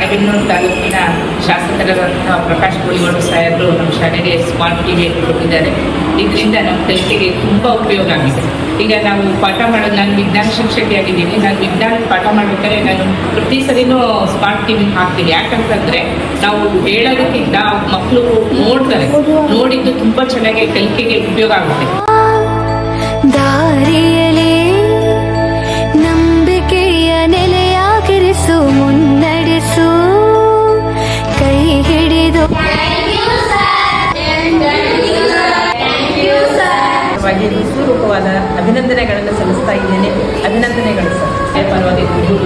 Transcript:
ರಾಣೆಬೆನ್ನೂರು ತಾಲೂಕಿನ ಶಾಸಕರಾದಂತಹ ಪ್ರಕಾಶ್ ಕೋಳಿವಾಡು ಸಾಹೇಬರು ನಮ್ಮ ಶಾಲೆಗೆ ಸ್ಮಾರ್ಟ್ ಟಿವಿ ಕೊಟ್ಟಿದ್ದಾರೆ. ಇದರಿಂದ ನಮ್ಮ ಕಲಿಕೆಗೆ ತುಂಬ ಉಪಯೋಗ ಆಗಿದೆ. ಈಗ ನಾವು ಪಾಠ ಮಾಡೋದು, ನಾನು ವಿಜ್ಞಾನ ಶಿಕ್ಷಕಿಯಾಗಿದ್ದೀನಿ ನಾನು ವಿಜ್ಞಾನ ಪಾಠ ಮಾಡಬೇಕಾದ್ರೆ ನಾನು ಪ್ರತಿ ಸರಿನೂ ಸ್ಮಾರ್ಟ್ ಟಿವಿ ಹಾಕ್ತೀನಿ. ಯಾಕಂತಂದರೆ ನಾವು ಹೇಳೋದಕ್ಕಿಂತ ಮಕ್ಕಳು ನೋಡ್ತಾರೆ. ನೋಡಿದ್ದು ತುಂಬ ಚೆನ್ನಾಗಿ ಕಲಿಕೆಗೆ ಉಪಯೋಗ ಆಗುತ್ತೆ. ಪರವಾಗಿ ಅಭಿನಂದನೆಗಳನ್ನು ಸಲ್ಲಿಸ್ತಾ ಇದ್ದೇನೆ. ಅಭಿನಂದನೆಗಳು ಸರ್. ಪರವಾಗಿ